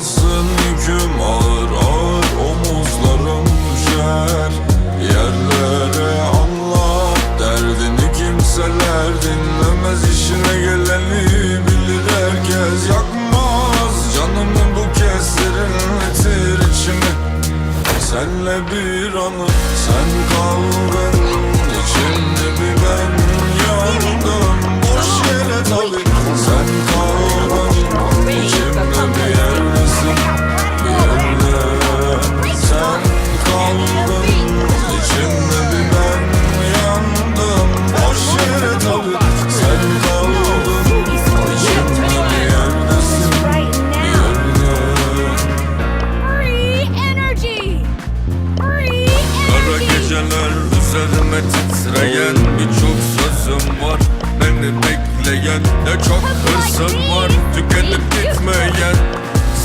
azalsın yüküm ağır ağır omuzlarım düşer. Yerlere anlat derdini kimseler dinlemez. İşine geleni bilir herkes yakmaz. Canımı bu kez serinletir içimi. Senle bir anı sen kaldın içimde de çok hırsım var. Tükenip gitmeyen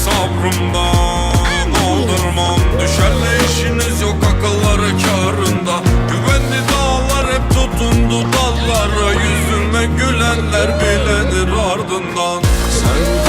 sabrımdan Oldurmam düşerle işiniz yok akılları karında Güvenli dağlar hep tutundu dallara. Yüzüme gülenler bilenir ardından. Sen